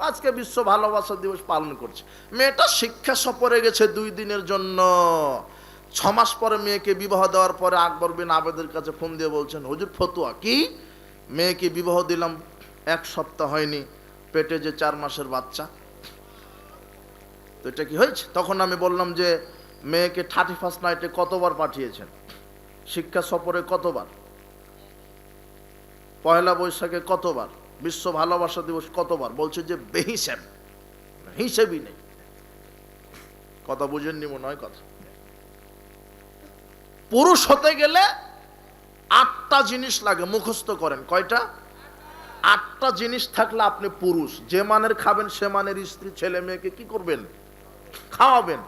আজকে বিশ্ব ভালোবাসা দিবস পালন করছে। মেয়েটা শিক্ষা সফরে গেছে দুই দিনের জন্য। ছ মাস পরে মেয়েকে বিবাহ দেওয়ার পরে আকবর বিন আবেদের কাছে ফোন দিয়ে বলছেন, হুজুর, ফতুয়া কি? মেয়েকে বিবাহ দিলাম, এক সপ্তাহ হয়নি, পেটে যে চার মাসের বাচ্চা। তো এটা কি হয়েছে? তখন আমি বললাম যে, মেয়েকে থার্টি ফার্স্ট নাইটে কতবার পাঠিয়েছেন? শিক্ষা সফরে কতবার? পয়লা বৈশাখে কতবার? বিশ্ব ভালোবাসা দিবস কতবার? বলছে যে বেহিসেব। হিসেবই নেই। কথা বুঝেননি মনে হয় কথা? পুরুষ হতে গেলে আটটা জিনিস লাগে, মুখস্থ করেন। কয়টা? আটটা জিনিস থাকলে আপনি পুরুষ। যে মানের খাবেন, সে মানের স্ত্রী, ছেলে, মেয়েকে কি করবেন? খাওয়াবেন।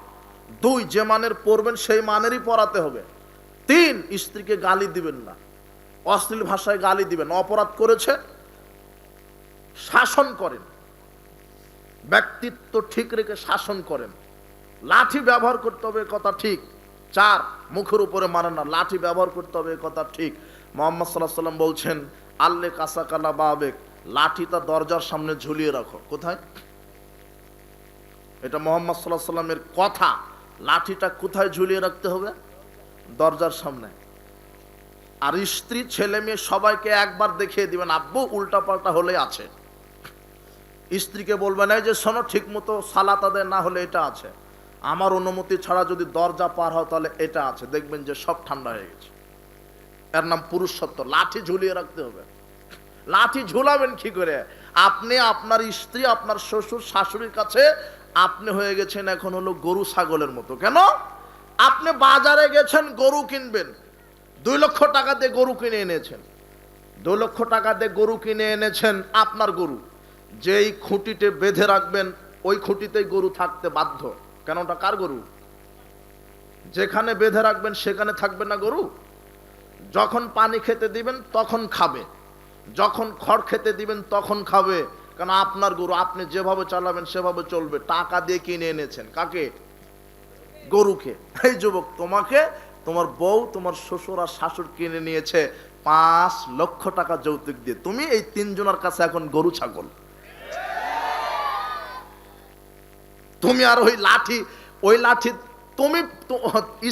দুই, যে মানের পড়বেন সেই মানেরই পড়াতে হবে। তিন, স্ত্রীকে গালি দিবেন না। অশ্লীল ভাষায় গালি দিবেন। অপরাধ করেছে শাসন করেন। ব্যক্তিত্ব ঠিক রেখে শাসন করেন। লাঠি ব্যবহার করতে হবে কথা ঠিক। চার, মুখের উপরে মারেন না, লাঠি ব্যবহার করতে হবে কথা ঠিক। মোহাম্মদ সাল্লাহ সাল্লাম বলছেন, আল্লে কাসা কাসাকালা বাবেক, লাঠিটা দরজার সামনে ঝুলিয়ে রাখো। কোথায়? এটা মোহাম্মদ সাল্লাহ সাল্লামের কথা। লাঠিটা কোথায় ঝুলিয়ে রাখতে হবে? দরজার সামনে। আর স্ত্রী, ছেলে, মেয়ে সবাইকে একবার দেখিয়ে দিবেন, আব্বু উল্টা পাল্টা হলে আছে। স্ত্রীকে বলবে না যে শোনো, ঠিক মতো সালাত আদায় না হলে এটা আছে। আমার অনুমতি ছাড়া যদি দরজা পার হয় তাহলে এটা আছে। দেখবেন যে সব ঠান্ডা হয়ে গেছে। এর নাম পুরুষত্ব। লাঠি ঝুলিয়ে রাখতে হবে। লাঠি ঝুলাবেন কি করে? আপনি আপনার স্ত্রী, আপনার শ্বশুর, শাশুড়ির কাছে আপনি হয়ে গেছেন এখন হলো গরু, ছাগলের মতো। কেন? আপনি বাজারে গেছেন, গরু কিনবেন। দুই লক্ষ টাকা দিয়ে গরু কিনে এনেছেন। দুই লক্ষ টাকা দিয়ে গরু কিনে এনেছেন আপনার গরু। যেই খুঁটিতে বেঁধে রাখবেন, ওই খুঁটিতেই গরু থাকতে বাধ্য। কেন ওটা কার গরু? যেখানে বেঁধে রাখবেন, সেখানে থাকবে না গরু? যখন পানি খেতে দিবেন, তখন খাবে। যখন খড় খেতে দিবেন, তখন খাবে। কারণ আপনার গরু, আপনি যেভাবে চালাবেন, সেভাবে চলবে। টাকা দিয়ে কিনে এনেছেন। কাকে? গরুকে। এই যুবক, তোমাকে তোমার বউ, তোমার শ্বশুর আর শাশুড় কিনে নিয়েছে পাঁচ লক্ষ টাকা যৌতুক দিয়ে। তুমি এই তিনজনের কাছে এখন গরু ছাগল। তুমি আর ওই লাঠি ওই লাঠি তুমি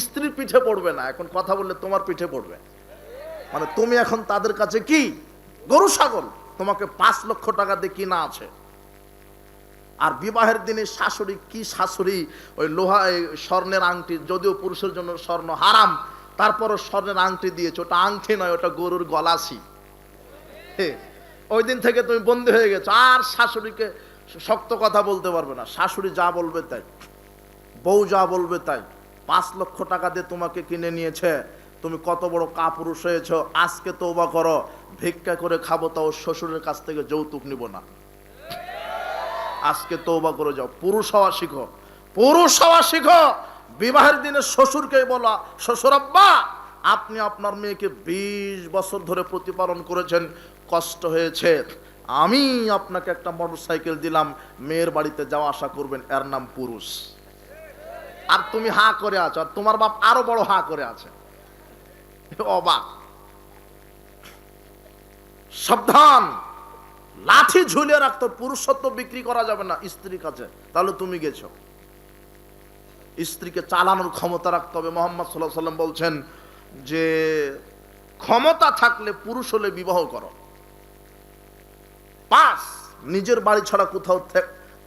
স্ত্রীর পিঠে পড়বে না। এখন কথা বললে তোমার পিঠে পড়বে। মানে তুমি এখন তাদের কাছে কি? গরু, ছাগল। তোমাকে পাঁচ লক্ষ টাকা দিয়ে কিনা আছে। আর বিবাহের দিনে শাশুড়ি কি শাশুড়ি? ওই লোহা স্বর্ণের আংটি, যদিও পুরুষের জন্য স্বর্ণ হারাম, তারপরও স্বর্ণের আংটি দিয়েছে। ওটা আংটি নয়, ওটা গরুর গলাসি ওই দিন থেকে তুমি বন্দী হয়ে গেছো। আর শাশুড়িকে শক্ত কথা বলতে পারবে না। শাশুড়ি যা বলবে তাই। বউ যা বলবে তাই। পাঁচ লক্ষ টাকা দিয়ে তোমাকে কিনে নিয়েছে। তুমি কত বড় কাপুরুষ হয়েছ। আজকে তৌবা করো। ভিক্ষা করে খাব তাও শ্বশুরের কাছ থেকে যৌতুক নিব না। আজকে তৌবা করে যাও। পুরুষ হওয়া শিখো। পুরুষ হওয়া শিখো। বিবাহের দিনে শ্বশুরকে বলা, শ্বশুর আব্বা, আপনি আপনার মেয়েকে বিশ বছর ধরে প্রতিপালন করেছেন। কষ্ট হয়েছে। আমি আপনাকে একটা মোটর সাইকেল দিলাম, মেয়ের বাড়িতে যাওয়া আসা করবেন, এর নাম পুরুষ। আর তুমি হা করে আছো, আর তোমার বাপ আরও বড় হা করে আছে। অবাক। সাবধান! লাঠি ঝুলিয়ে রাখতো পুরুষত্ব বিক্রি করা যাবে না, স্ত্রীর কাছে। তাহলে তুমি গেছো। স্ত্রীকে চালানোর ক্ষমতা রাখতে হবে। মোহাম্মদ সাল্লাহ সাল্লাম বলছেন যে, ক্ষমতা থাকলে পুরুষ হলে বিবাহ করো। পাঁচ নিজের বাড়ি ছাড়া কোথাও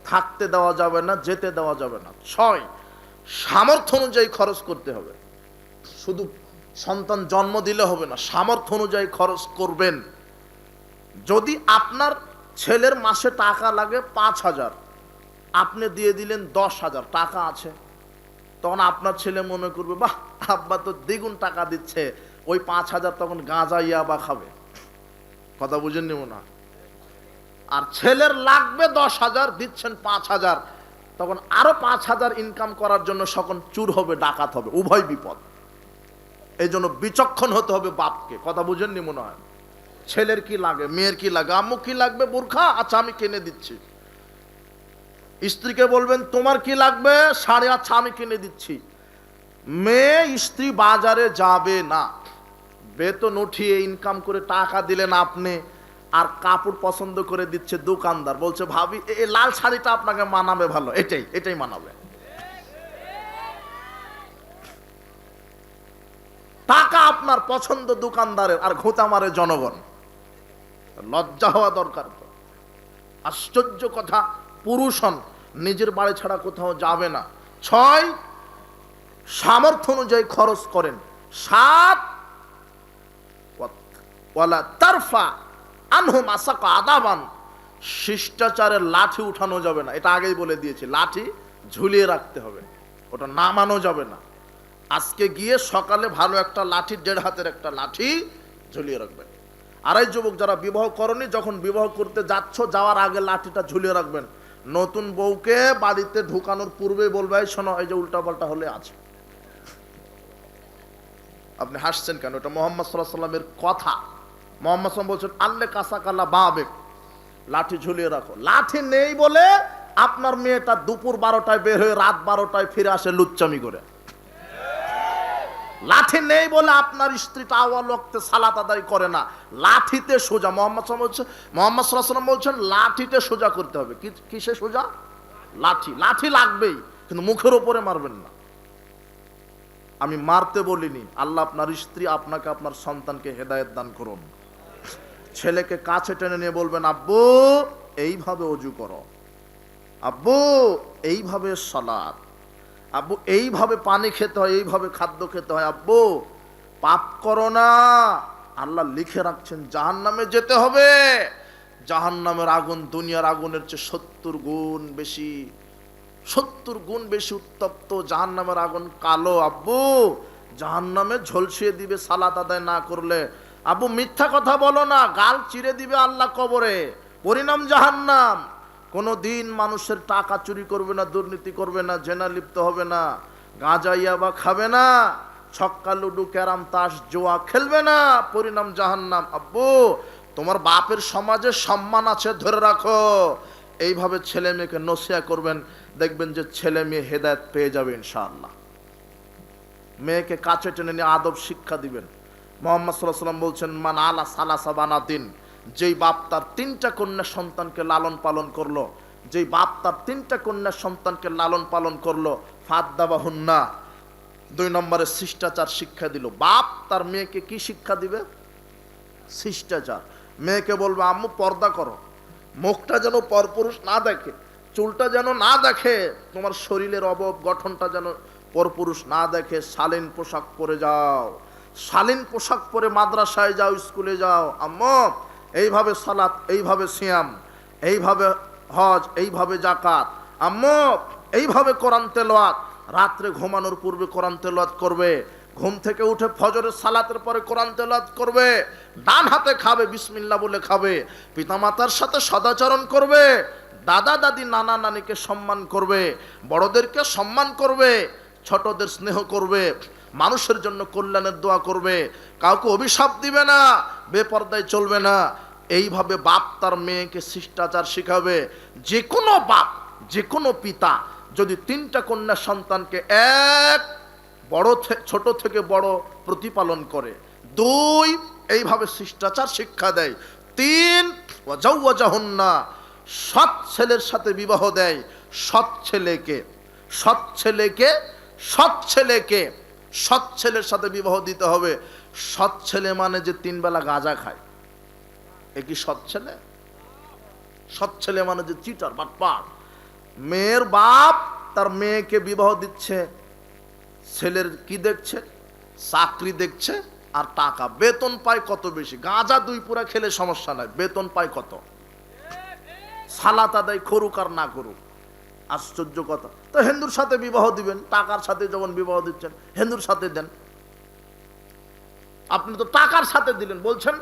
থাকতে দেওয়া যাবে না, যেতে দেওয়া যাবে না। ছয়, সামর্থ্য অনুযায়ী খরচ করতে হবে। শুধু সন্তান জন্ম দিলে হবে না, সামর্থ্য অনুযায়ী খরচ করবেন। যদি আপনার ছেলের মাসে টাকা লাগে পাঁচ হাজার, আপনি দিয়ে দিলেন দশ হাজার, টাকা আছে। তখন আপনার ছেলে মনে করবে, বাহ, আব্বা তো দ্বিগুণ টাকা দিচ্ছে। ওই পাঁচ হাজার তখন গাঁজা ইয়াবা খাবে। কথা বুঝেননি মনে হয়? আর ছেলের লাগবে দশ হাজার, দিচ্ছেন পাঁচ হাজার। তখন আরও পাঁচ হাজার ইনকাম করার জন্য সকল চুর হবে, ডাকাত হবে, উভয় বিপদ। এই জন্য বিচক্ষণ হতে হবে বাপকে। কথা বুঝেননি মনে হয়? ছেলের কি লাগে, মেয়ের কি লাগে, আম্মু কি লাগবে বোরখা আচ্ছা আমি কিনে দিচ্ছি। স্ত্রীকে বলবেন, তোমার কি লাগবে? সাড়ে আচ্ছা আমি কিনে দিচ্ছি। মেয়ে, স্ত্রী বাজারে যাবে না। বেতন উঠিয়ে ইনকাম করে টাকা দিলেন আপনি। আর কাপড় পছন্দ করে দিচ্ছে দোকানদার। বলছে, ভাবি, এ এ লাল শাড়িটা আপনাকে মানাবে ভালো। এটাই এটাই মানাবে। টাকা আপনার পছন্দ দোকানদারের আর ঘোতা মারে জনগণ। লজ্জা হওয়া দরকার। আশ্চর্য কথা, পুরুষন নিজের বাড়ি ছাড়া কোথাও যাবে না। ছয়, সামর্থ্য অনুযায়ী খরচ করেন। সাত তারফা আনহুম আসাকা আদাবান। শিষ্টাচারের লাঠি উঠানো যাবে না। এটা আগেই বলে দিয়েছি, লাঠি ঝুলিয়ে রাখতে হবে। ওটা নামানো যাবে না। আজকে গিয়ে সকালে ভালো একটা লাঠি, দেড় হাতের একটা লাঠি ঝুলিয়ে রাখবেন। আড়াই যুবক, যারা বিবাহ করনি, যখন বিবাহ করতে যাচ্ছ, যাওয়ার আগে লাঠিটা ঝুলিয়ে রাখবেন। নতুন বউকে বাড়িতে ঢুকানোর পূর্বে বলবে শোনো, এই যে উল্টাপাল্টা হলে আছে। আপনি হাসছেন কেন? এটা মোহাম্মদ সাল্লাহ সাল্লামের কথা। মোহাম্মদ বলছেন, আল্লে কাসা কাল্লা বাবেক। লাঠি ঝুলিয়ে রাখো। লাঠি নেই বলে আপনার মেয়েটা দুপুর বারোটায় বের হয়ে রাত বারোটায় ফিরে আসে লুচ্চামি করে। লাঠি নেই বলে আপনার স্ত্রীটা আওয়ালক্তে সালাত আদায় করে না। লাঠিতে সোজা মোহাম্মদ বলছে মোহাম্মদ সাল্লাম বলছেন, লাঠিতে সোজা করতে হবে। কিসে সোজা? লাঠি। লাঠি লাগবেই, কিন্তু মুখের ওপরে মারবেন না। আমি মারতে বলিনি, আল্লাহ আপনার স্ত্রী আপনাকে, আপনার সন্তানকে হেদায়েত দান করুন। ছেলেকে কাছে টেনে নিয়ে বলবেন, আব্বু, এইভাবে অজু করো। আব্বু, এইভাবে সলাদ। আব্বু, এইভাবে পানি খেতে হয়, এইভাবে খাদ্য খেতে হয়। আব্বু, পাপ করো না। আল্লাহ লিখে রাখছেন জাহান নামে যেতে হবে। জাহান নামের আগুন দুনিয়ার আগুনের চেয়ে সত্তর গুণ বেশি। সত্তর গুণ বেশি উত্তপ্ত জাহান নামের আগুন কালো। আব্বু জাহান নামে ঝলসিয়ে দিবে সালাত আদায় না করলে আব্বু মিথ্যা কথা বলো না, গাল চিরে দিবে আল্লাহ কবরে। পরিণাম জাহান্নাম। কোনো দিন মানুষের টাকা চুরি করবে না, দুর্নীতি করবে না, জেনা লিপ্ত হবে না, গাঁজা, ইয়াবা খাবে না, ছক্কা, লুডু, ক্যারাম, তাস, জোয়া খেলবে না, পরিণাম জাহান্নাম। আব্বু, তোমার বাপের সমাজে সম্মান আছে, ধরে রাখো। এইভাবে ছেলে মেয়েকে নসিয়া করবেন, দেখবেন যে ছেলে মেয়ে হেদায়ত পেয়ে যাবে ইনশাআল্লাহ। মেয়েকে কাছে টেনে নিয়ে আদব শিক্ষা দিবেন। মোহাম্মদ সাল্লাহ সাল্লাম বলছেন, মান আলা সালাসা বানাদিন যেই বাপ তার তিনটা কন্যা সন্তানকে লালন পালন করল, যেই বাপ তার তিনটা কন্যা সন্তানকে লালন পালন করল ফাদ্দাবা হুন্না দুই নম্বরে শিষ্টাচার শিক্ষা দিল। বাপ তার মেয়েকে কি শিক্ষা দিবে? শিষ্টাচার। মেয়েকে বলবে, আম্মু, পর্দা করো। মুখটা যেন পরপুরুষ না দেখে, চুলটা যেন না দেখে, তোমার শরীরের অবব গঠনটা যেন পরপুরুষ না দেখে, শালীন পোশাক পরে যাও। শালীন পোশাক পরে মাদ্রাসায় যাও, স্কুলে যাও। আম্মু, এইভাবে সালাত, এইভাবে সিয়াম, এইভাবে হজ, এইভাবে জাকাত আম্ম, এইভাবে কোরআন তেলাওয়াত। রাত্রে ঘুমানোর পূর্বে কোরআন তেলাওয়াত করবে। ঘুম থেকে উঠে ফজরের সালাতের পরে কোরআন তেলাত করবে। ডান হাতে খাবে, বিসমিল্লাহ বলে খাবে। পিতামাতার সাথে সদাচরণ করবে। দাদা, দাদি, নানা, নানিকে সম্মান করবে। বড়দেরকে সম্মান করবে। ছোটদের স্নেহ করবে। মানুষের জন্য কল্যাণের দোয়া করবে। কাউকে অভিশাপ দিবে না, বেপর্দায় চলবে না। এইভাবে বাপ তার মেয়েকে শিষ্টাচার শিখাবে। যে কোনো বাপ যে কোনো পিতা যদি তিনটা কন্যা সন্তানকে এক বড় ছোট থেকে বড় প্রতিপালন করে, দুই এইভাবে শিষ্টাচার শিক্ষা দেয়, তিন ওয়াজাউওয়াজাহুন্না সৎ ছেলের সাথে বিবাহ দেয়, সৎ ছেলেকে সৎ ছেলেকে সৎ ছেলেকে সৎ ছেলের সাথে বিবাহ দিতে হবে। সৎ ছেলে মানে যে তিন বেলা গাঁজা খায়। এ কি সৎ ছেলে? সৎ ছেলে মানে যে চিটার, বাটপার। মেয়ের বাপ তার মেয়েকে বিবাহ দিচ্ছে, ছেলের কি দেখছে? চাকরি দেখছে, আর টাকা। বেতন পায় কত বেশি? গাঁজা দুই পুরা খেলে সমস্যা নাই। বেতন পায় কত? সালাত আদায় করুক আর না করুক। আশ্চর্য কথা। তো হিন্দুর সাথে বিবাহ দিবেন, টাকার সাথে যখন বিবাহ দিচ্ছেন, হিন্দুর সাথে দেন। আপনি তো টাকার সাথে দিলেন, বলছেন,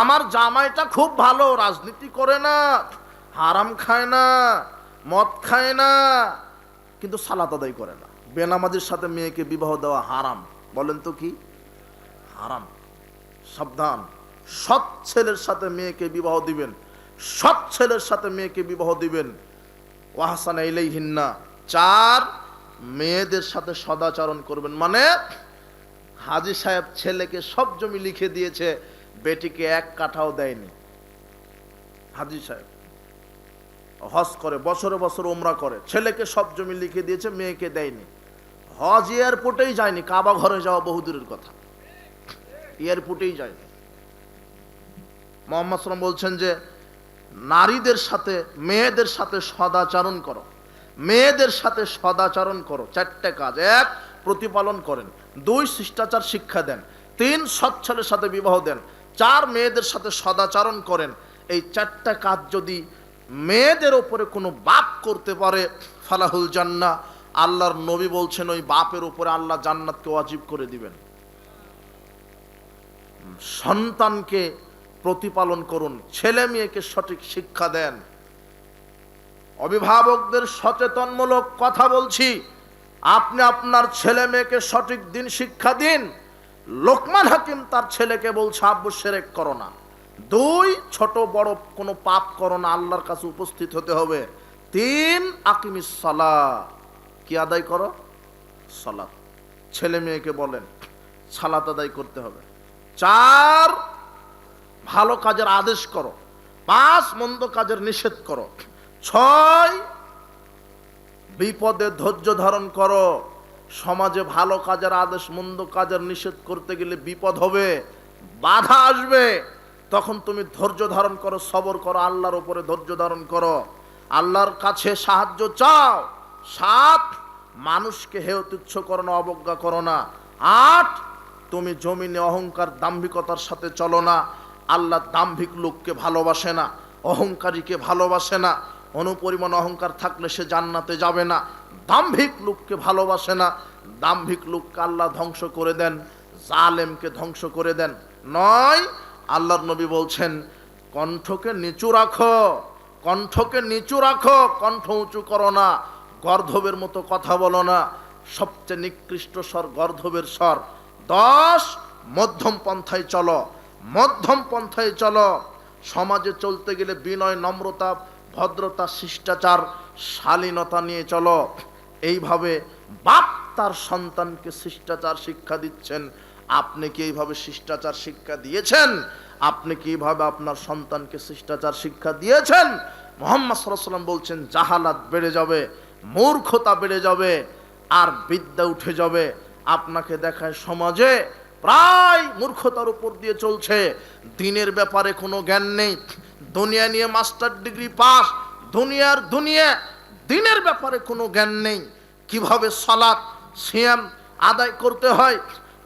আমার জামাইটা খুব ভালো, রাজনীতি করে না, হারাম খায় না, মদ খায় না, কিন্তু সালাত আদায় করে না। বেনামাজির সাথে মেয়েকে বিবাহ দেওয়া হারাম। বলেন তো কি? হারাম। সাবধান। সৎ ছেলের সাথে মেয়েকে বিবাহ দিবেন, সৎ ছেলের সাথে মেয়েকে বিবাহ দিবেন। ওয়াহাসান চার মেয়েদের সাথে সদাচরণ করবেন। মানে হাজি সাহেব ছেলেকে সব জমি লিখে দিয়েছে, বেটিকে এক কাঠাও দেয়নি। হাজি সাহেব হজ করে, বছরে বছর ওমরা করে, ছেলেকে সব জমি লিখে দিয়েছে, মেয়েকে দেয়নি। হজ এয়ারপোর্টেই যায়নি, কাবা ঘরে যাওয়া বহুদূরের কথা। এয়ারপোর্টেই যায়নি। মোহাম্মদ সাল্লাম বলছেন যে নারীদের সাথে, মেয়েদের সাথে সদাচরণ করো। মেয়েদের সাথে সদাচারণ করো। চারটে কাজ। এক, প্রতিপালন করেন। দুই, শিষ্টাচার শিক্ষা দেন। তিন, সৎ ছেলের সাথে বিবাহ দেন। চার, মেয়েদের সাথে সদাচারণ করেন। এই চারটা কাজ যদি মেয়েদের ওপরে কোনো বাপ করতে পারে, ফালাহুল জান্না। আল্লাহর নবী বলছেন, ওই বাপের উপরে আল্লাহ জান্নাতকে ওয়াজিব করে দিবেন। সন্তানকে প্রতিপালন করুন। ছেলে মেয়েকে সঠিক শিক্ষা দেন। অভিভাবকদের সচেতনমূলক কথা বলছি। আপনি আপনার ছেলে মেয়েকে সঠিক দিন শিক্ষা দিন। লোকমান হাকিম তার ছেলেকে বলছে, আব্বু, সেরেক করো না। দুই, ছোট বড় কোনো পাপ করো না, আল্লাহর কাছে উপস্থিত হতে হবে। তিন, আকিমিস সালা কি আদায় করো? সালাত। ছেলে মেয়েকে বলেন, সালাত আদায় করতে হবে। চার ভালো কাজের আদেশ করো। পাঁচ মন্দ কাজের নিষেধ করো। ছয়, বিপদে ধৈর্য ধারণ করো। সমাজে ভালো কাজের আদেশ, মন্দ কাজের নিষেধ করতে গেলে বিপদ হবে, বাধা আসবে। তখন তুমি ধৈর্য ধারণ করো, সবর করো, আল্লাহর উপরে ধৈর্য ধারণ করো। আল্লাহর কাছে সাহায্য চাও। সাত, মানুষকে হেয় তুচ্ছ করো না, অবজ্ঞা করো না। আট, তুমি জমিনে অহংকার, দাম্ভিকতার সাথে চলো না। আল্লাহ দাম্ভিক লোককে ভালোবাসে না, অহংকারীকে ভালোবাসে না, অনুপরিমাণ অহংকার থাকলে সে জান্নাতে যাবে না, দাম্ভিক লোককে ভালোবাসে না, দাম্ভিক লোককে আল্লাহ ধ্বংস করে দেন, জালেমকে ধ্বংস করে দেন। নয়, আল্লাহর নবী বলছেন, কণ্ঠকে নিচু রাখো, কণ্ঠকে নিচু রাখো, কণ্ঠ উঁচু করো না, গর্ধবের মতো কথা বলো না, সবচেয়ে নিকৃষ্ট স্বর গর্ধবের স্বর। দশ, মধ্যম পন্থায় চলো মধ্যম পন্থায় চলো। সমাজে চলতে গেলে বিনয়, নম্রতা, ভদ্রতা, শিষ্টাচার, শালীনতা নিয়ে চলো। এইভাবে বাপ তার সন্তানকে শিষ্টাচার শিক্ষা দিচ্ছেন। আপনি কি এইভাবে শিষ্টাচার শিক্ষা দিয়েছেন? আপনি কি এইভাবে আপনার সন্তানকে শিষ্টাচার শিক্ষা দিয়েছেন? মোহাম্মদ সাল্লাম বলছেন, জাহালাত বেড়ে যাবে, মূর্খতা বেড়ে যাবে, আর বিদ্যা উঠে যাবে। আপনাকে দেখায় সমাজে প্রায় মূর্খতার উপর দিয়ে চলছে। দিনের ব্যাপারে কোনো জ্ঞান নেই। দুনিয়া নিয়ে মাস্টার ডিগ্রি পাস, দুনিয়ার দুনিয়া, দিনের ব্যাপারে কোনো জ্ঞান নেই। কীভাবে সালাত, সিয়াম আদায় করতে হয়?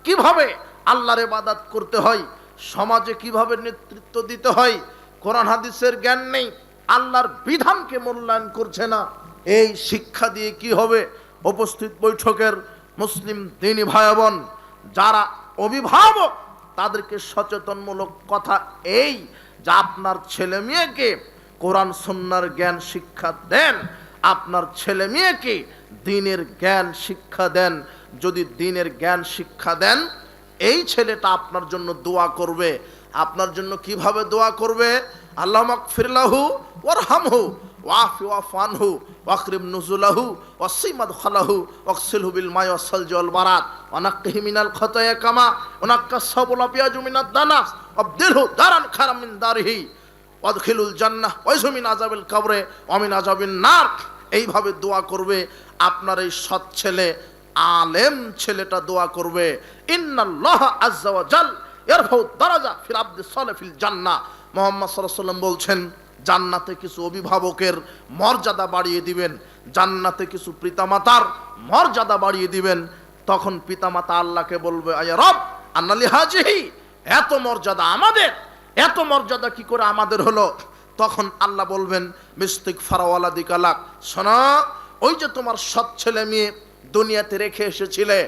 কীভাবে আল্লাহর ইবাদত করতে হয়? সমাজে কীভাবে নেতৃত্ব দিতে হয়? কোরআন, হাদিসের জ্ঞান নেই। আল্লাহর বিধানকে মূল্যায়ন করছে না। এই শিক্ষা দিয়ে কি হবে? উপস্থিত বৈঠকের মুসলিম দিনী ভাই বোন, যারা অভিভাবক, তাদেরকে সচেতনমূলক কথা এই যে আপনার ছেলে মেয়েকে কোরআন সন্ন্যার জ্ঞান শিক্ষা দেন, আপনার ছেলে মেয়েকে দিনের জ্ঞান শিক্ষা দেন, যদি দিনের জ্ঞান শিক্ষা দেন, এই ছেলেটা আপনার জন্য দোয়া করবে। আপনার জন্য কীভাবে দোয়া করবে? আল্লাহ ফিরলাহু ওরহামহু ওয়াফি ওয়াফানহু ওয়াকরিম নুজুলাহু, ওয়াসিমাদ খালাহু, ওয়াকসিলহু বিল মাই ওয়াসাল জল বারাত, ওয়ানাক্কিহি মিনাল খতায়া কামা, ওয়ানাক্কা সাবুলা পিয়াজু মিনাদ দানাস আবদিলহু দারান খারাম মিন দারিহি, ওয়াদখিলুল জান্নাহ ওয়াইজু মিন আযাবিল কবরে, ওয়া মিন আযাবিন নার। এইভাবে দোয়া করবে আপনার এই সৎ ছেলে, আলেম ছেলেটা দোয়া করবে। ইন্নাল্লাহ আজ্জা ওয়া জাল ইয়ারফাউ দারাজা ফিল আবদি সালিহ ফিল জান্নাহ। মুহাম্মদ সাল্লাল্লাহু আলাইহি বলছেন জান্নাতে কিছু অভিভাবকের মর্যাদা বাড়িয়ে দিবেন, জান্নাতে কিছু পিতামাতার মর্যাদা বাড়িয়ে দিবেন, তখন পিতামাতা আল্লাহকে বলবে, আয়া রব, আন্নালি হাজিহি, এত মর্যাদা আমাদের, এত মর্যাদা কি করে আমাদের হলো? তখন আল্লাহ বলবেন মিস্তিক ফারাওয়ালা দিকালাক শোনা, ওই যে তোমার সৎ ছেলে মেয়ে দুনিয়াতে রেখে এসেছিলে,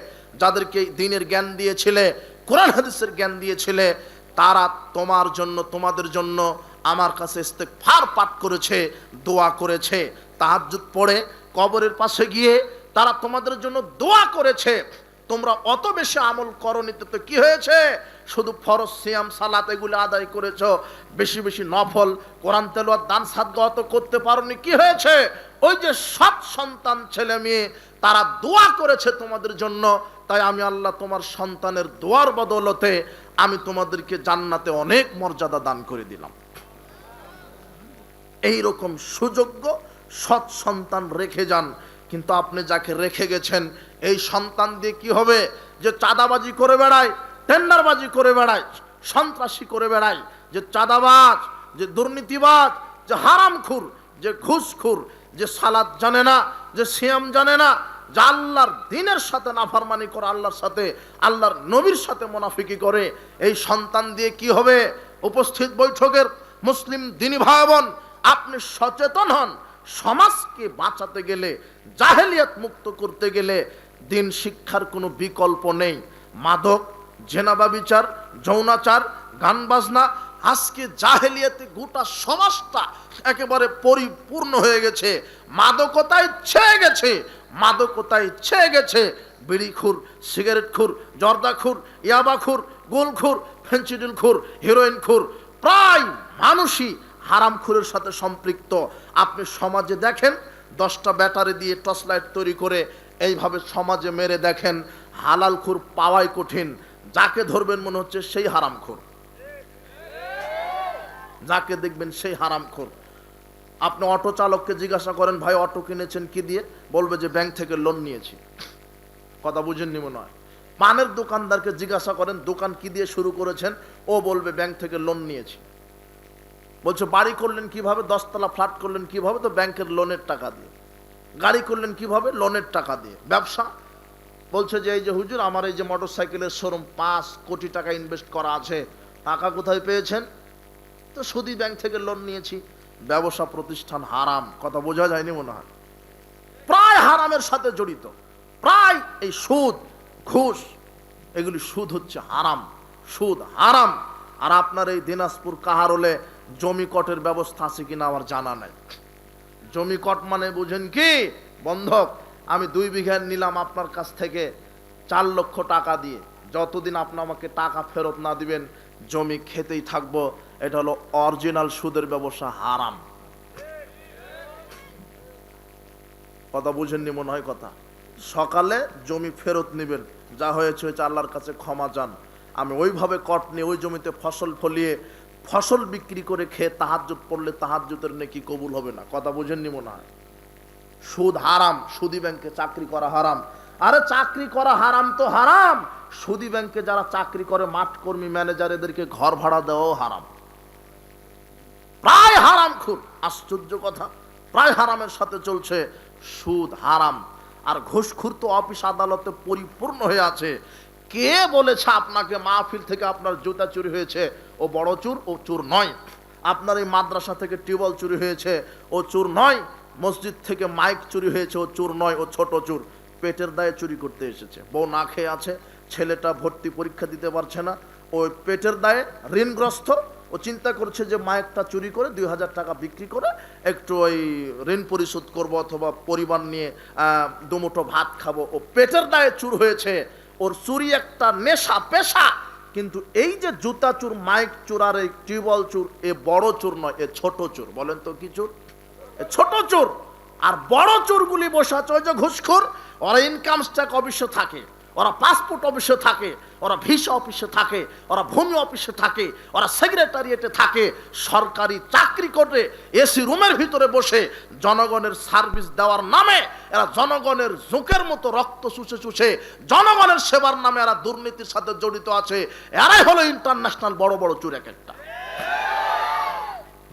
যাদেরকে দিনের জ্ঞান দিয়েছিলে, কোরআন হাদিসের জ্ঞান দিয়েছিলে, তারা তোমার জন্য, তোমাদের জন্য আমার কাছে ফার পাঠ করেছে, দোয়া করেছে, তাহাজ্জুদ পড়ে, কবরের পাশে গিয়ে তারা তোমাদের জন্য দোয়া করেছে। তোমরা অত বেশি আমল করনিতে তো কি হয়েছে? শুধু ফরজ সিয়াম, সালাত এগুলো আদায় করেছ, বেশি বেশি নফল, কোরআন তেলোয়ার দান সাদগা অত করতে পারোনি, কি হয়েছে? ওই যে সৎ সন্তান ছেলে মেয়ে, তারা দোয়া করেছে তোমাদের জন্য, তাই আমি আল্লাহ তোমার সন্তানের দোয়ার বদলতে আমি তোমাদেরকে জান্নাতে অনেক মর্যাদা দান করে দিলাম। এই রকম সুযোগ্য সৎ সন্তান রেখে যান। কিন্তু আপনি যাকে রেখে গেছেন, এই সন্তান দিয়ে কি হবে? যে চাঁদাবাজি করে বেড়ায়, টেন্ডারবাজি করে বেড়ায়, সন্ত্রাসী করে বেড়ায়, যে চাঁদাবাজ, যে দুর্নীতিবাজ, যে হারামখুর, যে ঘুষখুর, যে সালাদ জানে না, যে সিয়াম জানে না, যে আল্লাহর দিনের সাথে নাফারমানি করে আল্লাহর সাথে, আল্লাহর নবীর সাথে মোনাফিকি করে, এই সন্তান দিয়ে কি হবে? উপস্থিত বৈঠকের মুসলিম দিনী ভাই বোন আপনি সচেতন হন। সমাজকে বাঁচাতে গেলে, জাহেলিয়াত মুক্ত করতে গেলে দিন শিক্ষার কোনো বিকল্প নেই। মাদক, জেনাবা বিচার, যৌনাচার, গান বাজনা, আজকে জাহেলিয়াতে গোটা সমাজটা একেবারে পরিপূর্ণ হয়ে গেছে। মাদকতায় ছেয়ে গেছে, মাদকতায় ছেয়ে গেছে। বিড়িখুর সিগারেট খুর জর্দাখুর ইয়াবাখুর গোলখুর হিরোইন খুর, প্রায় মানুষই হারামখুরের সাথে সম্পৃক্ত। আপনি সমাজে দেখেন, দশটা ব্যাটারি দিয়ে টর্চ লাইট তৈরি করে এইভাবে সমাজে মেরে দেখেন, হালাল খুর পাওয়াই কঠিন। যাকে ধরবেন মনে হচ্ছে সেই হারামখোর যাকে দেখবেন সেই হারামখোর আপনি অটো চালককে জিজ্ঞাসা করেন, ভাই, অটো কিনেছেন কি দিয়ে? বলবে যে, ব্যাংক থেকে লোন নিয়েছি। কথা বুঝেননি মনে হয়। পানের দোকানদারকে জিজ্ঞাসা করেন, দোকান কি দিয়ে শুরু করেছেন? ও বলবে, ব্যাংক থেকে লোন নিয়েছি। বলছে, বাড়ি করলেন কীভাবে? দশতলা ফ্ল্যাট করলেন কীভাবে? তো ব্যাংকের লোনের টাকা দিয়ে। গাড়ি করলেন কীভাবে? লোনের টাকা দিয়ে। ব্যবসা? বলছে যে, এই যে হুজুর, আমার এই যে মোটর সাইকেলের শোরুম, পাঁচ কোটি টাকা ইনভেস্ট করা আছে। টাকা কোথায় পেয়েছেন? তো সুদি ব্যাংক থেকে লোন নিয়েছি। ব্যবসা প্রতিষ্ঠান হারাম। কথা বোঝা যায়নি মনে হয়। প্রায় হারামের সাথে জড়িত। প্রায় এই সুদ, ঘুষ, এগুলি সুদ হচ্ছে হারাম। সুদ হারাম। আর আপনার এই দিনাজপুর কাহারলে জমি কটের ব্যবস্থা আছে কিনা আমার জানা নাই। জমি কট মানে বুঝেন কি? বন্ধক, আমি দুই বিঘা নিলাম আপনার কাছ থেকে চার লক্ষ টাকা দিয়ে। যতদিন আপনি আমাকে টাকা ফেরত না দিবেন, জমি খেতেই থাকব। এটা হলো অরিজিনাল সুদের ব্যবসা, হারাম। কথা বুঝেননি মনে হয় কথা? সকালে জমি ফেরত নেবেন। যা হয়েছে হয়েছে আল্লাহর কাছে ক্ষমা যান আমি ওইভাবে কট নিয়ে ওই জমিতে ফসল ফলিয়ে ফসল বিক্রি করে খেয়ে তাহাজ্জুদ পড়লে তাহাজ্জুদের নাকি কবুল হবে না। কথা বুঝেননি মনে হয়? সুদ হারাম, সুদী ব্যাংকে চাকরি করা হারাম। আরে চাকরি করা হারাম তো হারাম। সুদি ব্যাংকে যারা চাকরি করে মাঠ কর্মী ম্যানেজার, এদেরকে ঘর ভাড়া দেওয়াও হারাম। প্রায় হারাম খুব আশ্চর্য কথা। প্রায় হারামের সাথে চলছে সুদ হারাম। আর ঘুষখুর তো অফিস আদালতে পরিপূর্ণ হয়ে আছে। কে বলেছে আপনাকে মাহফিল থেকে আপনার জুতা চুরি হয়েছে? ও বড় চুর ও চুর নয়। আপনার এই মাদ্রাসা থেকে টিউবওয়েল চুরি হয়েছে, ও চুর নয়। মসজিদ থেকে মাইক চুরি হয়েছে, ও চুর নয়, ও ছোট চুর। পেটের দায়ে চুরি করতে এসেছে। বউ না খেয়ে আছে, ছেলেটা ভর্তি পরীক্ষা দিতে পারছে না। ওই পেটের দায়ে ঋণগ্রস্ত, ও চিন্তা করছে যে মায়েকটা চুরি করে দুই হাজার টাকা বিক্রি করে একটু ওই ঋণ পরিশোধ করব অথবা পরিবার নিয়ে দুমুঠো ভাত খাব। ও পেটের দায়ে চুর হয়েছে। ওর চুরি একটা নেশা, পেশা। কিন্তু এই যে জুতা চুর, মাইক চুর আর এই টিউবওয়েল চুর, এ বড় চুর নয়, এ ছোট চুর। বলেন তো কি চুর? এ ছোট চুর। আর বড় চোরগুলি বসে আছে, ওই যে ঘুষখোর, ওরা ইনকাম ট্যাক্স অবশ্য থাকে। ওরা পাসপোর্ট অফিসে থাকে, ওরা ভিসা অফিসে থাকে, ওরা ভূমি অফিসে থাকে, ওরা সেক্রেটারিয়েটে থাকে, সরকারি চাকরি করে, এসি রুমের ভিতরে বসে জনগণের সার্ভিস দেওয়ার নামে এরা জনগণের জোঁকের মতো রক্ত চুষে চুষে জনগণের সেবার নামে এরা দুর্নীতির সাথে জড়িত আছে। এরাই হলো ইন্টারন্যাশনাল বড় বড় চুর এক একটা।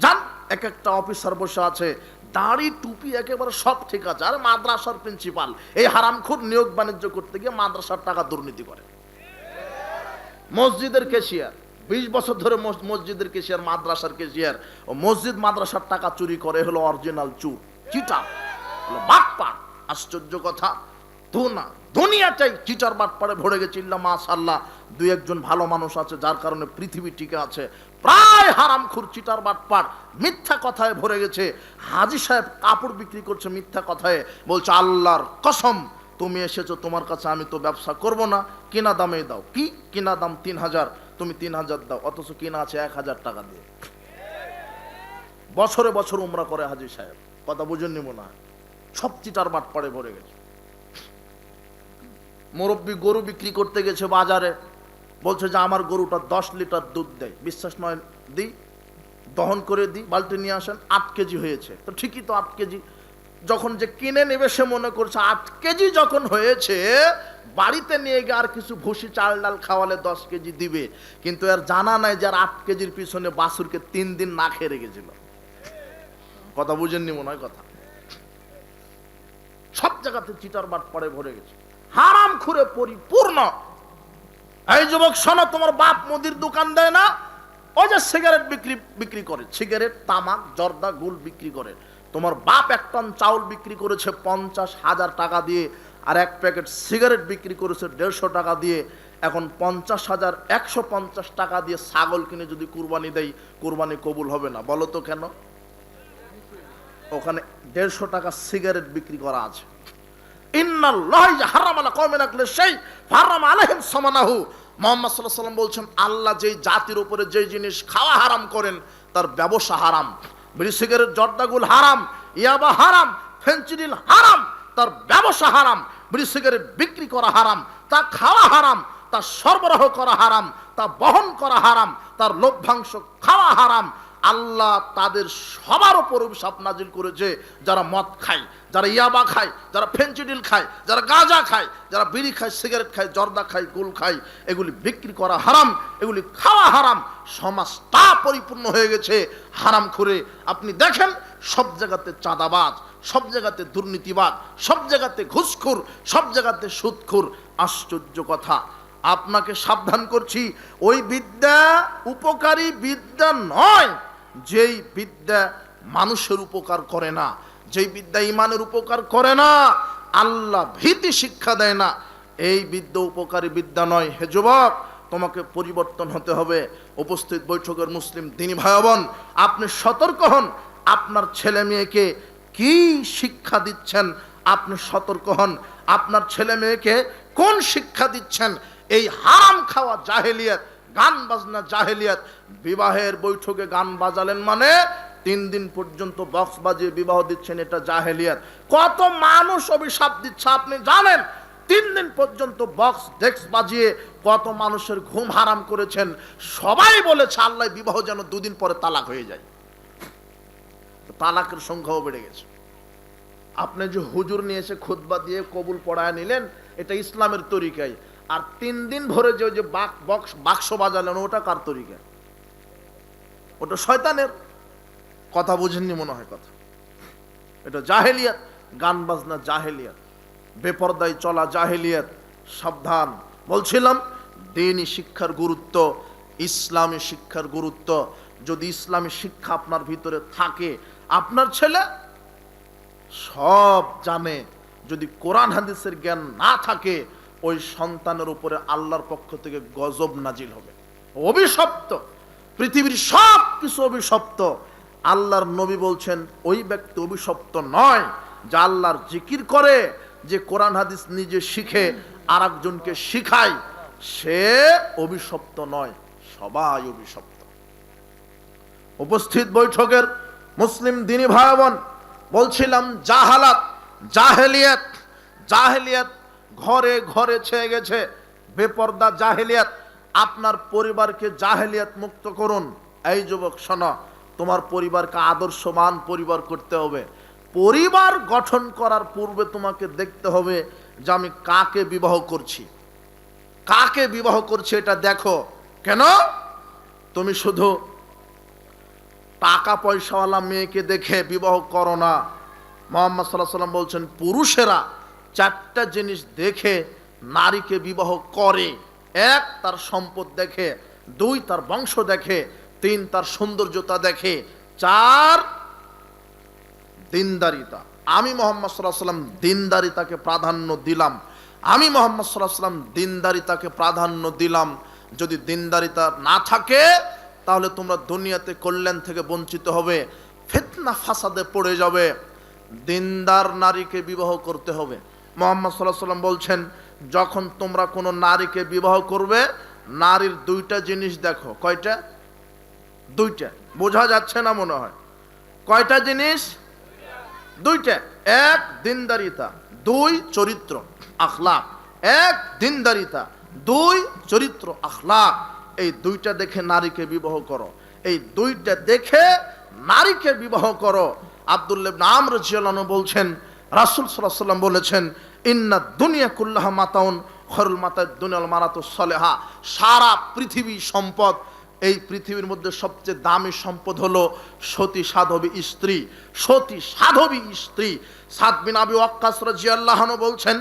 যান এক একটা অফিসার বসে আছে দাড়ি টুপি একেবারে সব ঠিক আছে। আর মাদ্রাসার প্রিন্সিপাল এই হারামখুর নিয়োগ বাণিজ্য করতে গিয়ে মাদ্রাসার টাকা দুর্নীতি করে। মসজিদের কেশিয়ার বিশ বছর ধরে মসজিদের কেশিয়ার মাদ্রাসার কেশিয়ার ও মসজিদ মাদ্রাসার টাকা চুরি করে হলো অরিজিনাল চুর চিটার হলো বাটপাট আশ্চর্য কথা তো না দুনিয়াটাই চিটার বাটপাড়ে ভরে গেছে। ইল্লা মাশাল্লাহ দুই একজন ভালো মানুষ আছে, যার কারণে পৃথিবী টিকে আছে। প্রায় হারামখুর চিটার বাটপাট মিথ্যা কথায় ভরে গেছে। হাজি সাহেব কাপড় বিক্রি করছে মিথ্যা কথায়। বলছে, আল্লাহর কসম, তুমি এসেছ, তোমার কাছে আমি তো ব্যবসা করব না। কিনা দামে দাও। কি? কিনা দাম তিন হাজার। তুমি তিন হাজার দাও, অথচ কিনা আছে এক হাজার টাকা দিয়ে। বছরে বছর উমরা করে হাজি সাহেব। কথা বুঝেননি মনে না। সব চিটার বাট পড়ে ভরে গেছে। মুরব্বী গরু বিক্রি করতে গেছে বাজারে। বলছে যে আমার গরুটা দশ লিটার দুধ দেয়। বিশ্বাস নয় দিই দহন করে দিই বালতি নিয়ে আসেন, আট কেজি হয়েছে। তো ঠিকই তো আট কেজি। যখন যে কিনে নেবে সে মনে করছে, আট কেজি যখন হয়েছে, বাড়িতে নিয়ে গিয়ে আর কিছু ভুসি, চাল ডাল খাওয়ালে দশ কেজি দিবে। কিন্তু আর জানা নাই যে আর আট কেজির পিছনে বাসুরকে তিন দিন না খেয়ে রেখেছিল। কথা বুঝেননি মনে হয় কথা? সব জায়গাতে চিটার বাট পড়ে ভরে গেছে। হারাম খুঁড়ে পরিপূর্ণ। এই যুবক, শোনো, তোমার বাপ মুদির দোকান দেয় না? ওই যে সিগারেট বিক্রি বিক্রি করে। সিগারেট, তামাক, জর্দা গুল বিক্রি করে। তোমার বাপ এক টন চাউল বিক্রি করেছে পঞ্চাশ হাজার টাকা দিয়ে, আর এক প্যাকেট সিগারেট বিক্রি করেছে দেড়শো টাকা দিয়ে। এখন পঞ্চাশ হাজার একশো পঞ্চাশ টাকা দিয়ে ছাগল কিনে যদি কুরবানি দেয় কুরবানি কবুল হবে না। বলো তো কেন? ওখানে দেড়শো টাকা সিগারেট বিক্রি করা আছে। বলছেন, আল্লাহ যেই জাতির উপরে যেই জিনিস খাওয়া হারাম করেন, তার ব্যবসা হারাম, বিড়ি জর্দাগুল হারাম, ইয়াবা হারাম ফেন্সিডিল হারাম, তার ব্যবসা হারাম, বিড়ি বিক্রি করা হারাম, তা খাওয়া হারাম, তা সরবরাহ করা হারাম, তা বহন করা হারাম, তার লভ্যাংশ খাওয়া হারাম আল্লাহ তাদের সবার উপর অভিশাপ নাজিল করেছে। যারা মদ খায়, যারা ইয়াবা খায়, যারা ফেন্সিডিল খায়, যারা গাঁজা খায়, যারা বিড়ি খায়, সিগারেট খায়, জর্দা খায়, গোল খায়, এগুলি বিক্রি করা হারাম, এগুলি খাওয়া হারাম, সমাজ তা পরিপূর্ণ হয়ে গেছে, হারাম করে আপনি দেখেন, সব জায়গাতে চাঁদাবাজ, সব জায়গাতে দুর্নীতিবাদ সব জায়গাতে ঘুষখুর, সব জায়গাতে সুদখুর। আশ্চর্য কথা। আপনাকে সাবধান করছি, ওই বিদ্যা উপকারী বিদ্যা নয় যেই বিদ্যা মানুষের উপকার করে না, যেই বিদ্যা ইমানের উপকার করে না, আল্লাহ ভীতি শিক্ষা দেয় না। এই বিদ্যা উপকারী বিদ্যা নয়। হে যুবক, তোমাকে পরিবর্তন হতে হবে। উপস্থিত বৈঠকের মুসলিম দিনী ভাই বোন আপনি সতর্ক হন। আপনার ছেলে মেয়েকে কি শিক্ষা দিচ্ছেন? আপনি সতর্ক হন। আপনার ছেলে মেয়েকে কোন শিক্ষা দিচ্ছেন? এই হারাম খাওয়া জাহেলিয়াত গান বাজনা জাহেলিয়াত। বিবাহের বৈঠকে গান বাজালেন মানে তিন দিন পর্যন্ত বক্স বাজিয়ে বিবাহ দিচ্ছেন এটা জাহেলিয়াত। কত মানুষ অভিশাপ দিচ্ছে আপনি জানেন? তিন দিন পর্যন্ত বক্স ডেক্স বাজিয়ে কত মানুষের ঘুম হারাম করেছেন। সবাই বলেছে, আল্লাহ বিবাহ যেন দুদিন পরে তালাক হয়ে যায়। তালাকের সংখ্যাও বেড়ে গেছে। আপনি যে হুজুর নিয়ে এসে খুতবা দিয়ে কবুল পড়ায় নিলেন, এটা ইসলামের তরিকায়। আর তিন দিন ভরে যে ওই যে বাক- বক্স, বাক্স বাজালেন, ওটা কার তরিকায় ওটা শয়তানের? কথা বুঝেননি মনে হয় কথা। এটা জাহেলিয়াত, গান বাজনা জাহেলিয়াত, বেপরদায় চলা জাহেলিয়াত, সাবধান। বলছিলাম, দিনই শিক্ষার গুরুত্ব, ইসলামী শিক্ষার গুরুত্ব। যদি ইসলামী শিক্ষা আপনার ভিতরে থাকে, আপনার ছেলে সব জানে। যদি কোরআন, হাদিসের জ্ঞান না থাকে ওই সন্তানের উপরে আল্লাহর পক্ষ থেকে গজব নাজিল হবে। অভিশপ্ত। পৃথিবীর সব কিছু অভিশপ্ত। আল্লাহর নবী বলছেন, ওই ব্যক্তি অভিশপ্ত নয়, যা আল্লাহর জিকির করে, যে কোরআন হাদিস নিজে শিখে আর একজনকে শিখায়। সে অভিশপ্ত নয়, সবাই অভিশপ্ত। উপস্থিত বৈঠকের মুসলিম দিনী ভাই বলছিলাম, জাহালাত, জাহেলিয়াত জাহেলিয়াত ঘরে ঘরে ছেয়ে গেছে। বেপর্দা জাহেলিয়াত, আপনার পরিবারকে জাহেলিয়াত মুক্ত করুন। এই যুবক, শোনো, তোমার পরিবারকে আদর্শবান পরিবার করতে হবে। পরিবার গঠন করার পূর্বে তোমাকে দেখতে হবে যে আমি কাকে বিবাহ করছি। কাকে বিবাহ করছি এটা দেখো। কেন? তুমি শুধু টাকা পয়সাওয়ালা মেয়েকে দেখে বিবাহ করো না। মোহাম্মদ সাল্লাহ সাল্লাম বলছেন, পুরুষেরা চারটা জিনিস দেখে নারীকে বিবাহ করে। এক, তার সম্পদ দেখে। দুই, তার বংশ দেখে। তিন, তার সৌন্দর্যতা দেখে। চার, দিনদারিতা। আমি মোহাম্মদ সাল্লাহ সাল্লাম দিনদারিতাকে প্রাধান্য দিলাম। আমি মোহাম্মদ সাল্লাহ সাল্লাম দিনদারিতাকে প্রাধান্য দিলাম। যদি দিনদারিতা না থাকে, তাহলে তোমরা দুনিয়াতে কল্যাণ থেকে বঞ্চিত হবে। ফিতনা ফাসাদে পড়ে যাবে। দিনদার নারীকে বিবাহ করতে হবে। মোহাম্মদ সাল্লাহ সাল্লাম বলছেন, যখন তোমরা কোনো নারীকে বিবাহ করবে, নারীর দুইটা জিনিস দেখো। কয়টা? দুইটা। বোঝা যাচ্ছে না মনে হয়? কয়টা জিনিস? দুইটা। এক, দিনদারিতা। দুই, চরিত্র, আখলাক। এক, দিনদারিতা। দুই, চরিত্র, আখলাক। এই দুইটা দেখে নারীকে বিবাহ করো। এই দুইটা দেখে নারীকে বিবাহ করো। আবদুল্লেব নাম রাজিয়াল্লাহ বলছেন রাসুল সাল্লাহ সাল্লাম বলেছেন, ইন্না দুনিয়া কুল্লাহ মাতাউন খরুল মাতা দুনিয়াল মারাত সলেহা। সারা পৃথিবী সম্পদ, এই পৃথিবীর মধ্যে সবচেয়ে দামি সম্পদ হলো সতী সাধবী স্ত্রী। সতী সাধবী স্ত্রী। সাদ বিন আবি ওয়াক্কাস রাজিয়াল্লাহনু বলছেন,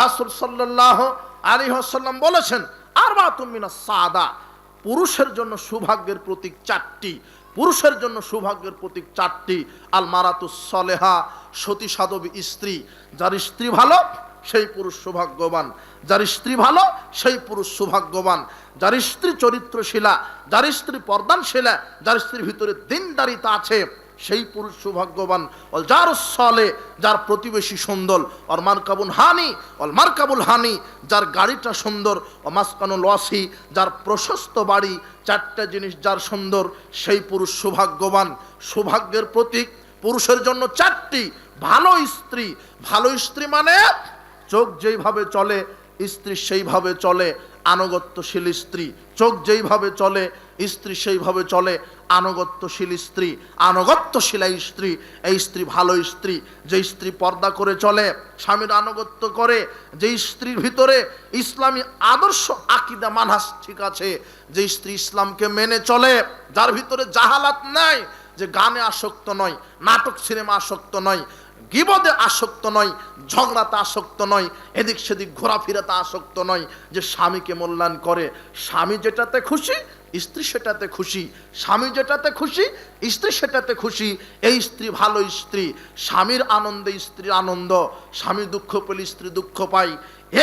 রাসূল সাল্লাল্লাহ আলাইহি ওয়াসাল্লাম বলেছেন আরবা তুমিনা সাদা। পুরুষের জন্য সৌভাগ্যের প্রতীক চারটি। পুরুষের জন্য সৌভাগ্যের প্রতীক চারটি আল মারাতু সলেহা সতী সাধবী স্ত্রী। যার স্ত্রী ভালো, সেই পুরুষ সৌভাগ্যবান। যার স্ত্রী ভালো, সেই পুরুষ সৌভাগ্যবান। যার স্ত্রী চরিত্রশীলা, যার স্ত্রী পর্দানশীলা, যার স্ত্রীর ভিতরে দিনদারিতা আছে। সেই পুরুষ সৌভাগ্যবান, অল যার সলে, যার প্রতিবেশী সুন্দর, অল মার্কাবুল হানি, অল মার্কাবুল হানি, যার গাড়িটা সুন্দর ও মাসকানুল ওয়াসি, যার প্রশস্ত বাড়ি, চারটা জিনিস যার সুন্দর, সেই পুরুষ সৌভাগ্যবান। সৌভাগ্যের প্রতীক পুরুষের জন্য চারটি, ভালো স্ত্রী। ভালো স্ত্রী মানে চোখ যেইভাবে চলে, স্ত্রী সেইভাবে চলে, আনুগত্যশীল স্ত্রী। চোখ যেইভাবে চলে স্ত্রী সেইভাবে চলে, আনুগত্যশীল স্ত্রী আনুগত্যশীলা স্ত্রী, এই স্ত্রী ভালো স্ত্রী, যে স্ত্রী পর্দা করে চলে, স্বামীর আনুগত্য করে, যে স্ত্রীর ভিতরে ইসলামী আদর্শ আকিদা মানহাস ঠিক আছে, যে স্ত্রী ইসলামকে মেনে চলে, যার ভিতরে জাহালাত নাই, যে গানে আসক্ত নয়, নাটক সিনেমা আসক্ত নয়, গিবদে আসক্ত নয়, ঝগড়াতে আসক্ত নয়, এদিক সেদিক ঘোরাফেরাতে আসক্ত নয়, যে স্বামীকে মূল্যায়ন করে, স্বামী যেটাতে খুশি স্ত্রী সেটাতে খুশি, স্বামী যেটাতে খুশি, স্ত্রী সেটাতে খুশি। এই স্ত্রী ভালো স্ত্রী, স্বামীর আনন্দে স্ত্রীর আনন্দ, স্বামী দুঃখ পেলে স্ত্রী দুঃখ পায়।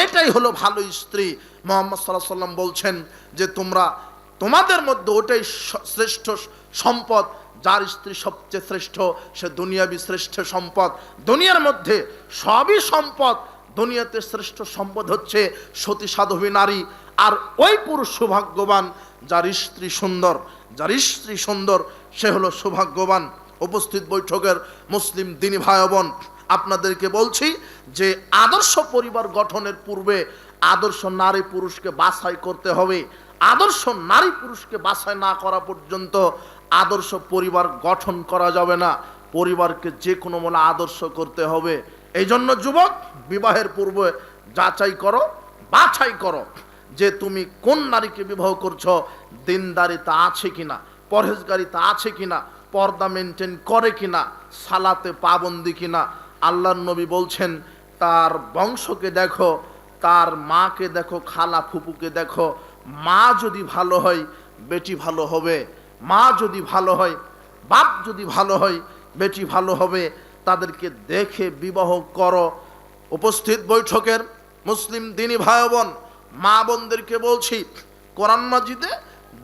এটাই হলো ভালো স্ত্রী। মোহাম্মদ সাল্লাহ সাল্লাম বলছেন যে তোমরা, তোমাদের মধ্যে ওটাই শ্রেষ্ঠ সম্পদ, যার স্ত্রী সবচেয়ে শ্রেষ্ঠ, সে দুনিয়াবি শ্রেষ্ঠ সম্পদ। দুনিয়ার মধ্যে সবই সম্পদ, দুনিয়াতে শ্রেষ্ঠ সম্পদ হচ্ছে সতী সাধবী নারী। আর ওই পুরুষ সৌভাগ্যবান, যার স্ত্রী সুন্দর, যার স্ত্রী সুন্দর, সে হলো সৌভাগ্যবান। উপস্থিত বৈঠকের মুসলিম দিনী ভাই বোন, আপনাদেরকে বলছি যে আদর্শ পরিবার গঠনের পূর্বে আদর্শ নারী পুরুষকে বাছাই করতে হবে। আদর্শ নারী পুরুষকে বাছাই না করা পর্যন্ত আদর্শ পরিবার গঠন করা যাবে না। পরিবারকে যে কোনো মনে আদর্শ করতে হবে। এই জন্য যুবক, বিবাহের পূর্বে যাচাই করো, বাছাই করো। যে তুমি কোন নারীকে বিবাহ করছ? দিনদারিতা আছে কিনা? পরহেজগারিতা আছে কিনা? পর্দা মেনটেন করে কিনা? সালাতে পাবন্দি কিনা? আল্লাহর নবী বলছেন, তার বংশকে দেখো, তার মাকে দেখো, খালা ফুপুকে দেখো। মা যদি ভালো হয়, বেটি ভালো হবে। মা যদি ভালো হয়, বাপ যদি ভালো হয়, বেটি ভালো হবে। তাদেরকে দেখে বিবাহ করো। উপস্থিত বৈঠকের মুসলিম দিনী ভাই বোন মা বোনদেরকে বলছি, কোরআন মাজিদে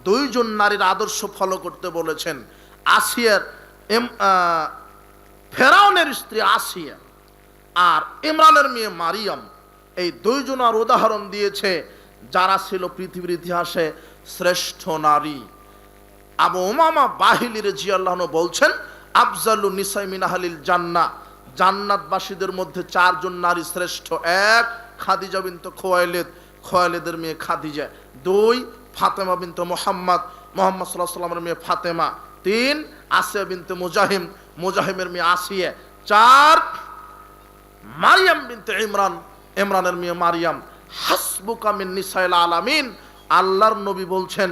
দুইজন নারীর আদর্শ ফলো করতে বলেছেন। আসিয়ার ফেরাউনের স্ত্রী আসিয়া আর ইমরানের মেয়ে মারিয়াম এই দুইজনার উদাহরণ দিয়েছে, যারা ছিল পৃথিবীর ইতিহাসে শ্রেষ্ঠ নারী। আবু উমামা বাহিলির জিয়াল্লাহন বলছেন, আফজালু নিসাই মিনাহালিল জান্না জান্নাতবাসীদের মধ্যে চারজন নারী শ্রেষ্ঠ। এক, খাদিজা বিন্ত খোয়াইলেদ খোয়াইলেদের মেয়ে খাদিজা। দুই, ফাতেমা বিনতে মোহাম্মদ মোহাম্মদ সাল্লাহ সাল্লামের মেয়ে ফাতেমা। তিন, আসিয়া বিনতে মুজাহিম, মুজাহিমের মেয়ে আসিয়া। চার, মারিয়াম বিনতে ইমরান, ইমরানের মেয়ে মারিয়াম। হাসবুকামিন নিসাইল আলামিন। আল্লাহর নবী বলছেন